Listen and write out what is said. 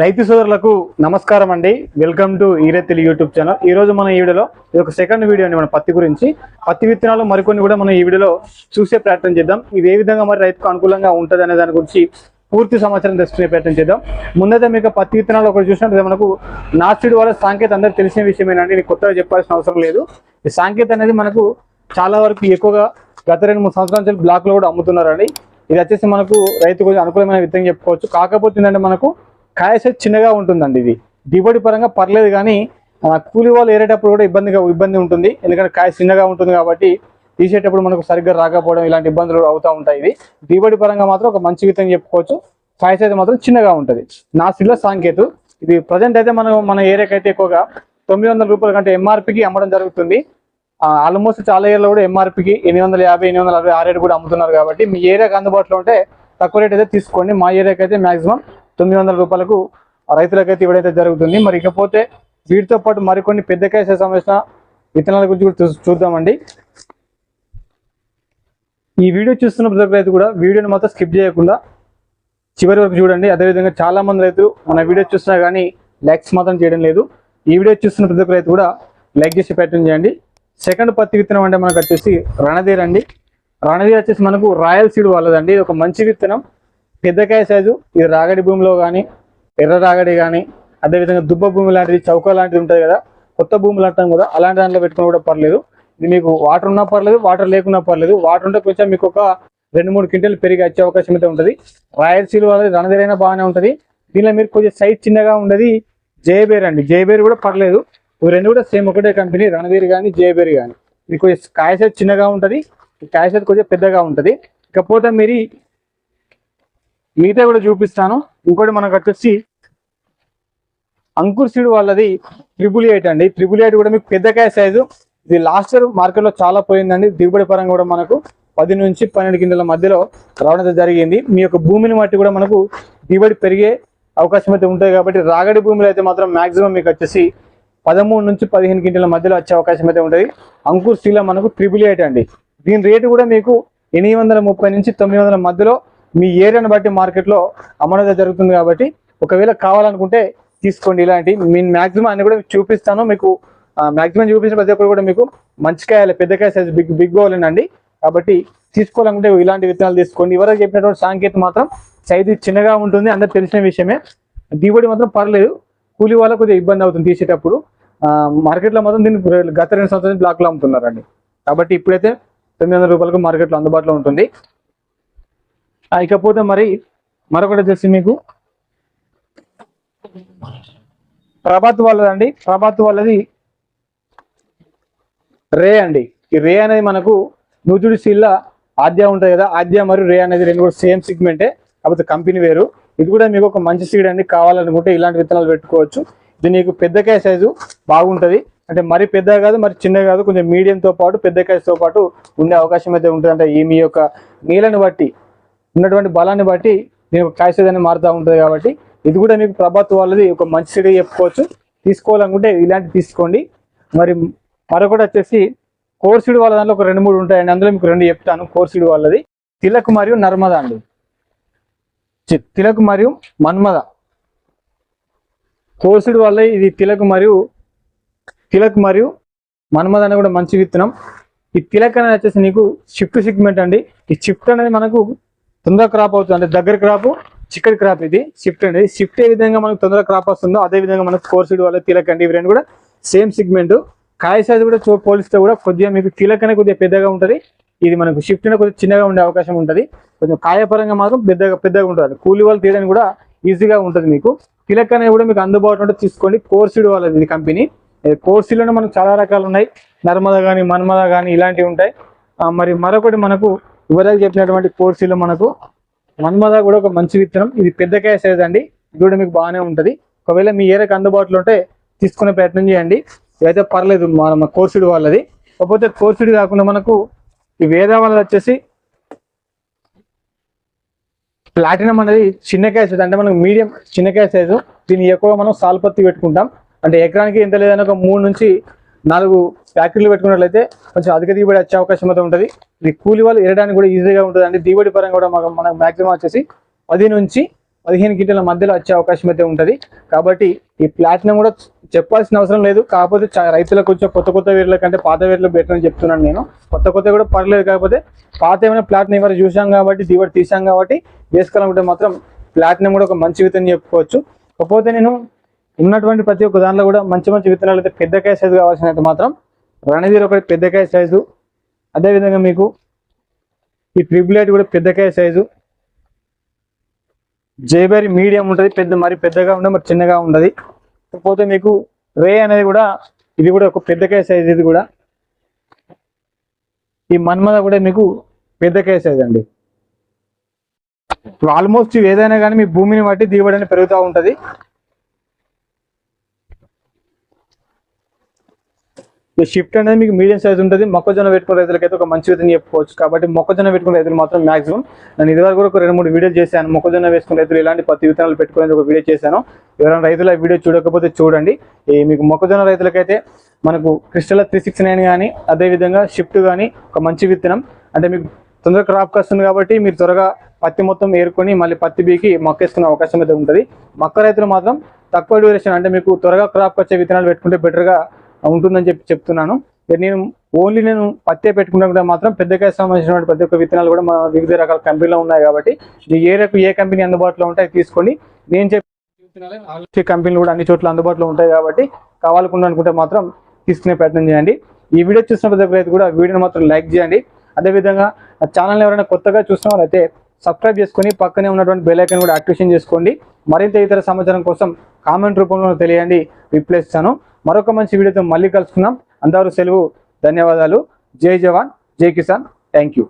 రైతు సోదరులకు నమస్కారం అండి. వెల్కమ్ టు ఈరెత్తిలి యూట్యూబ్ ఛానల్. ఈ రోజు మన ఈ వీడియోలో ఇది ఒక సెకండ్ వీడియో అండి మన పత్తి గురించి. పత్తి విత్తనాలు మరికొన్ని కూడా మనం ఈ వీడియోలో చూసే ప్రయత్నం చేద్దాం. ఇవి ఏ విధంగా మరి రైతుకు అనుకూలంగా ఉంటుంది అనే దాని గురించి పూర్తి సమాచారం తెలుసుకునే ప్రయత్నం చేద్దాం. ముందైతే మీకు పత్తి విత్తనాలు ఒకటి చూసినట్టు మనకు నాసిడ్ వాళ్ళ సాంకేతం అందరూ తెలిసిన విషయమేనండి. నేను కొత్తగా చెప్పాల్సిన అవసరం లేదు. ఈ సాంకేత అనేది మనకు చాలా వరకు ఎక్కువగా గత రెండు మూడు సంవత్సరాల నుంచి బ్లాక్లో కూడా అమ్ముతున్నారండి. ఇది వచ్చేసి మనకు రైతు కొంచెం అనుకూలమైన విధంగా చెప్పుకోవచ్చు. కాకపోతే ఏంటంటే మనకు కాయ సైజ్ చిన్నగా ఉంటుందండి ఇది. దిగుబడి పరంగా పర్లేదు కానీ కూలి వాళ్ళు ఏరేటప్పుడు కూడా ఇబ్బందిగా ఇబ్బంది ఉంటుంది. ఎందుకంటే కాయ చిన్నగా ఉంటుంది కాబట్టి తీసేటప్పుడు మనకు సరిగ్గా రాకపోవడం ఇలాంటి ఇబ్బందులు అవుతూ ఉంటాయి ఇది దిగుబడి పరంగా మాత్రం ఒక మంచి విధంగా చెప్పుకోవచ్చు. కాయ సైజ్ మాత్రం చిన్నగా ఉంటుంది. నా సిల్ల సాంకేతు. ఇది ప్రజెంట్ అయితే మనం మన ఏరియాకి అయితే ఎక్కువగా తొమ్మిది వందల రూపాయల కంటే ఎంఆర్పికి అమ్మడం జరుగుతుంది. ఆల్మోస్ట్ చాలా ఏరియాలో కూడా ఎంఆర్పికి ఎనిమిది వందల యాభై ఎనిమిది వందల అరవై ఆ రేటు కూడా అమ్ముతున్నారు కాబట్టి మీ ఏరియాకి అందుబాటులో ఉంటే తక్కువ రేట్ అయితే తీసుకోండి. మా ఏరియాకి అయితే మాక్సిమం తొమ్మిది వందల రూపాయలకు రైతులకైతే ఇవ్వడైతే జరుగుతుంది. మరి ఇకపోతే వీటితో పాటు మరికొన్ని పెద్దకాయ సంబంధించిన విత్తనాల గురించి కూడా చూ- చూద్దామండి. ఈ వీడియో చూస్తున్న ప్రతి రైతు కూడా వీడియోని మాత్రం స్కిప్ చేయకుండా చివరి వరకు చూడండి. అదేవిధంగా చాలా మంది రైతులు మన వీడియో చూసినా కానీ లైక్స్ మాత్రం చేయడం లేదు. ఈ వీడియో చూస్తున్న ప్రతి రైతు కూడా లైక్ చేసి ప్రయత్నం చేయండి. సెకండ్ పత్తి విత్తనం అంటే మనకు వచ్చేసి రణధీర్ అండి. రణధీర్ వచ్చేసి మనకు రాయల్ సీడ్ వాళ్ళదండి. ఇది ఒక మంచి విత్తనం. పెద్దకాయ సైజు ఇది రాగడి భూమిలో కానీ ఎర్ర రాగడి కానీ అదేవిధంగా దుబ్బ భూమి లాంటిది చౌక లాంటిది ఉంటుంది కదా కొత్త భూములు అంటాం కూడా అలాంటి దాంట్లో పెట్టుకుని కూడా పర్లేదు. ఇది మీకు వాటర్ ఉన్నా పర్లేదు వాటర్ లేకున్నా పర్లేదు. వాటర్ ఉంటే కొంచెం మీకు ఒక రెండు మూడు క్వింటల్ పెరిగి వచ్చే అవకాశం అయితే ఉంటుంది. రాయలసీలు సీల్ వాళ్ళది బాగానే ఉంటుంది. దీనిలో మీరు కొంచెం సైజ్ చిన్నగా ఉండదు జయబేర్ అండి. జయబేర్ కూడా పర్లేదు. ఇవి రెండు కూడా సేమ్ ఒకటే కంపెనీ రణధీర్ కానీ జయబేర్ కానీ ఇది కొంచెం కాయ సైజ్ చిన్నగా ఉంటుంది కాయ సైజ్ కొంచెం పెద్దగా ఉంటుంది. ఇకపోతే మీరు మిగతా కూడా చూపిస్తాను. ఇంకోటి మనకు వచ్చేసి అంకుర్ సీడ్ వాళ్ళది ట్రిపుల్ ఎయిట్ అండి. ట్రిపుల్ ఎయిట్ కూడా మీకు పెద్దకాయ సైజు. ఇది లాస్ట్ ఇయర్ మార్కెట్లో చాలా పోయిందండి. దిగుబడి పరంగా కూడా మనకు పది నుంచి పన్నెండు కింటల మధ్యలో రావడం జరిగింది. మీ యొక్క భూమిని బట్టి కూడా మనకు దిగుబడి పెరిగే అవకాశం అయితే ఉంటుంది కాబట్టి రాగడి భూమిలో అయితే మాత్రం మాక్సిమం మీకు వచ్చేసి పదమూడు నుంచి పదిహేను క్వింటల మధ్యలో వచ్చే అవకాశం అయితే ఉంటుంది. అంకుర్ స్టీల్ మనకు ట్రిపుల్ ఎయిట్ అండి. దీని రేటు కూడా మీకు ఎనిమిది వందల ముప్పై నుంచి తొమ్మిది వందల మధ్యలో మీ ఏరియాని బట్టి మార్కెట్లో అమ్మడం జరుగుతుంది కాబట్టి ఒకవేళ కావాలనుకుంటే తీసుకోండి. ఇలాంటి నేను మ్యాక్సిమం అన్ని కూడా చూపిస్తాను. మీకు మ్యాక్సిమం చూపించిన ప్రతి ఒక్కరు కూడా మీకు మంచి కాయలు పెద్ద కాయ సైజ్ బిగ్ బిగ్ గోలేనండి కాబట్టి తీసుకోవాలనుకుంటే ఇలాంటి విత్తనాలు తీసుకోండి. ఎవరైనా చెప్పినటువంటి సాంకేతం మాత్రం సైజు చిన్నగా ఉంటుంది. అందరికి తెలిసిన విషయమే. దిగుబడి మాత్రం పర్లేదు. కూలి వాళ్ళకు కొద్దిగా ఇబ్బంది అవుతుంది తీసేటప్పుడు. మార్కెట్లో మాత్రం దీన్ని గత రెండు సంవత్సరాలు బ్లాక్లో అమ్ముతున్నారండి. కాబట్టి ఇప్పుడైతే తొమ్మిది వందల రూపాయలకు మార్కెట్లో అందుబాటులో ఉంటుంది. ఇకపోతే మరి మరొకటి వచ్చేసి మీకు ప్రభాత్ వాళ్ళదండి. ప్రభాత్ వాళ్ళది రే అండి. ఈ రే అనేది మనకు నూతుడి సీల్ల ఆద్య ఉంటుంది కదా ఆద్య మరియు రే అనేది రెండు కూడా సేమ్ సిగ్మెంటే కాకపోతే కంపెనీ వేరు. ఇది కూడా మీకు ఒక మంచి సీడ్ అండి. కావాలనుకుంటే ఇలాంటి విత్తనాలు పెట్టుకోవచ్చు. ఇది నీకు పెద్దకాయ సైజు బాగుంటుంది. అంటే మరి పెద్ద కాదు మరి చిన్న కాదు కొంచెం మీడియంతో పాటు పెద్ద కాయతో పాటు ఉండే అవకాశం అయితే ఉంటుంది. అంటే ఈ మీ యొక్క నీళ్ళని బట్టి ఉన్నటువంటి బలాన్ని బట్టి నేను యొక్క మారుతా మారుతూ ఉంటుంది కాబట్టి ఇది కూడా మీకు ప్రభుత్వ వాళ్ళది ఒక మంచి సీడ్ చెప్పుకోవచ్చు. తీసుకోవాలనుకుంటే ఇలాంటి తీసుకోండి. మరి మరొకటి వచ్చేసి కోర్సిడి వాళ్ళ దాంట్లో ఒక రెండు మూడు ఉంటాయండి. అందులో మీకు రెండు చెప్తాను కోర్సిడి వాళ్ళది. తిలక్ మరియు నర్మద అండి. చి- తిలక్ మరియు మన్మద. కోర్సుడు వల్ల ఇది తిలక్ మరియు తిలక్ మరియు మన్మద అనేది కూడా మంచి విత్తనం. ఈ తిలక్ అనేది వచ్చేసి నీకు షిఫ్ట్ సిగ్మెంట్ అండి. ఈ షిఫ్ట్ అనేది మనకు తొందరగా క్రాప్ అవుతుంది. అంటే దగ్గర క్రాప్ చిక్కడి క్రాప్ ఇది. షిఫ్ట్ అండి షిఫ్ట్ ఏ విధంగా మనకు తొందరగా క్రాప్ వస్తుందో అదే విధంగా మనకు కోర్సీడ్ వల్ల తిలక్ అండి. ఇవి రెండు కూడా సేమ్ సిగ్మెంట్ కాయ సైజ్ కూడా పోలిస్తే కూడా కొద్దిగా మీకు తిలక్ కొద్దిగా పెద్దగా ఉంటుంది. ఇది మనకు షిఫ్ట్ అనేది కొద్దిగా చిన్నగా ఉండే అవకాశం ఉంటుంది. కొంచెం కాయపరంగా మాత్రం పెద్దగా పెద్దగా ఉంటుంది. కూలి వాళ్ళు తీయడానికి కూడా ఈజీగా ఉంటుంది మీకు. తిలక్ అనేది కూడా మీకు అందుబాటులో తీసుకోండి. కోర్సీడ్ వాళ్ళది ఇది కంపెనీ కోర్సీలోనే మనకు చాలా రకాలు ఉన్నాయి. నర్మదా కానీ మన్మద కానీ ఇలాంటివి ఉంటాయి. మరి మరొకటి మనకు ఇవరకు చెప్పినటువంటి కోర్సీలో మనకు మన్మద కూడా ఒక మంచి విత్తనం. ఇది పెద్దకాయ సైజ్ అండి. ఇది కూడా మీకు బాగానే ఉంటుంది. ఒకవేళ మీ ఏరియాకి అందుబాటులో ఉంటే తీసుకునే ప్రయత్నం చేయండి. ఇదైతే పర్లేదు మన కోర్సుడి వాళ్ళది. కాకపోతే కోర్సుడి కాకుండా మనకు ఈ వేద వాళ్ళది వచ్చేసి ప్లాటినం అనేది చిన్నకాయ సైజ్ అంటే మనకు మీడియం చిన్నకాయ సైజు. దీన్ని ఎక్కువగా మనం సాల్పత్తి పెట్టుకుంటాం. అంటే ఎకరానికి ఎంత లేదని ఒక మూడు నుంచి నాలుగు ఫ్యాక్టరీలు పెట్టుకున్నట్లయితే కొంచెం అధిక దిగుబడి వచ్చే అవకాశం అయితే ఉంటుంది. ఇది కూలి వాళ్ళు ఎరడానికి కూడా ఈజీగా ఉంటుంది అండి దిగుబడి పరంగా కూడా మాకు మనకు మ్యాక్సిమం వచ్చేసి పది నుంచి పదిహేను గింటల మధ్యలో వచ్చే అవకాశం అయితే ఉంటుంది. కాబట్టి ఈ ప్లాటినం కూడా చెప్పాల్సిన అవసరం లేదు. కాకపోతే చా- రైతులకు కొంచెం కొత్త కొత్త వేర్ల కంటే పాత వేర్లు బెటర్ అని చెప్తున్నాను నేను. కొత్త కొత్త కూడా పర్లేదు. కాకపోతే పాత ఏమైనా ప్లాటినం ఇవ్వరు చూసాం కాబట్టి దిగుబడి తీసాం కాబట్టి వేసుకోవాలనుకుంటే మాత్రం ప్లాటినం కూడా ఒక మంచి విత్తనం చెప్పుకోవచ్చు. కాకపోతే నేను ఉన్నటువంటి ప్రతి ఒక్క దాంట్లో కూడా మంచి మంచి విత్తనాలు అయితే పెద్దకాయ సైజు కావాల్సిన అయితే మాత్రం రణధీర్ ఒకటి పెద్దకాయ సైజు అదేవిధంగా మీకు ఈ ట్రిబులేట్ కూడా పెద్దకాయ సైజు జేబెరీ మీడియం ఉంటుంది పెద్ద మరి పెద్దగా ఉండదు మరి చిన్నగా ఉండదు కాకపోతే మీకు రే అనేది కూడా ఇది కూడా ఒక పెద్దకాయ సైజ్ ఇది కూడా. ఈ మన్మద కూడా మీకు పెద్దకాయ సైజ్ అండి. ఆల్మోస్ట్ ఏదైనా కానీ మీ భూమిని బట్టి దిగుబడి అనేది పెరుగుతూ ఉంటుంది. షిఫ్ట్ అనేది మీకు మీడియం సైజ్ ఉంటుంది. మొక్కజొన్న పెట్టుకునే రైతులకైతే ఒక మంచి విధంగా చెప్పుకోవచ్చు. కాబట్టి మొక్కజొన్న పెట్టుకునే రైతులు మాత్రం మాక్సిమం నేను ఇదివరకు కూడా ఒక రెండు మూడు వీడియోలు చేశాను. మొక్కజొన్న వేసుకున్న రైతులు ఇలాంటి పత్తి విత్తనాలు పెట్టుకునే ఒక వీడియో చేశాను. ఎవరైనా రైతులు ఆ వీడియో చూడకపోతే చూడండి. ఈ మీకు మొక్కజొన్న రైతులకైతే మనకు క్రిస్టల్ త్రీ సిక్స్ నైన్ కానీ అదేవిధంగా షిఫ్ట్ కానీ ఒక మంచి విత్తనం. అంటే మీకు తొందరగా క్రాప్ వస్తుంది కాబట్టి మీరు త్వరగా పత్తి మొత్తం ఏరుకొని మళ్ళీ పత్తి బీకి మొక్కేసుకునే అవకాశం అయితే ఉంటుంది. మొక్క రైతులు మాత్రం తక్కువ డ్యూరేషన్ అంటే మీకు త్వరగా క్రాప్ వచ్చే విత్తనాలు పెట్టుకుంటే బెటర్గా ఉంటుందని చెప్పి చెప్తున్నాను. నేను ఓన్లీ నేను పత్తే పెట్టుకుంటే మాత్రం పెద్దకాయ సంబంధించినటువంటి ప్రతి ఒక్క విత్తనాలు కూడా మా వివిధ రకాల కంపెనీలో ఉన్నాయి కాబట్టి ఈ ఏరియాకు ఏ కంపెనీ అందుబాటులో ఉంటాయి తీసుకోండి నేను చెప్పి కంపెనీలు కూడా అన్ని చోట్ల అందుబాటులో ఉంటాయి కాబట్టి కావాలకుండా అనుకుంటే మాత్రం తీసుకునే ప్రయత్నం చేయండి. ఈ వీడియో చూసిన ప్రతి ఒక్కరైతే కూడా వీడియోని మాత్రం లైక్ చేయండి. అదేవిధంగా ఆ ఛానల్ ఎవరైనా కొత్తగా చూసిన వాళ్ళైతే సబ్స్క్రైబ్ చేసుకొని పక్కనే ఉన్నటువంటి బెల్ ఐకన్ కూడా యాక్టివేషన్ చేసుకోండి. మరింత ఇతర సమాచారం కోసం కామెంట్ రూపంలో తెలియండి రిప్లై ఇస్తాను మరొక మంచి వీడియోతో మళ్ళీ కలుసుకుందాం. అందరూ సెలవు ధన్యవాదాలు. జై జవాన్ జై కిసాన్. Thank you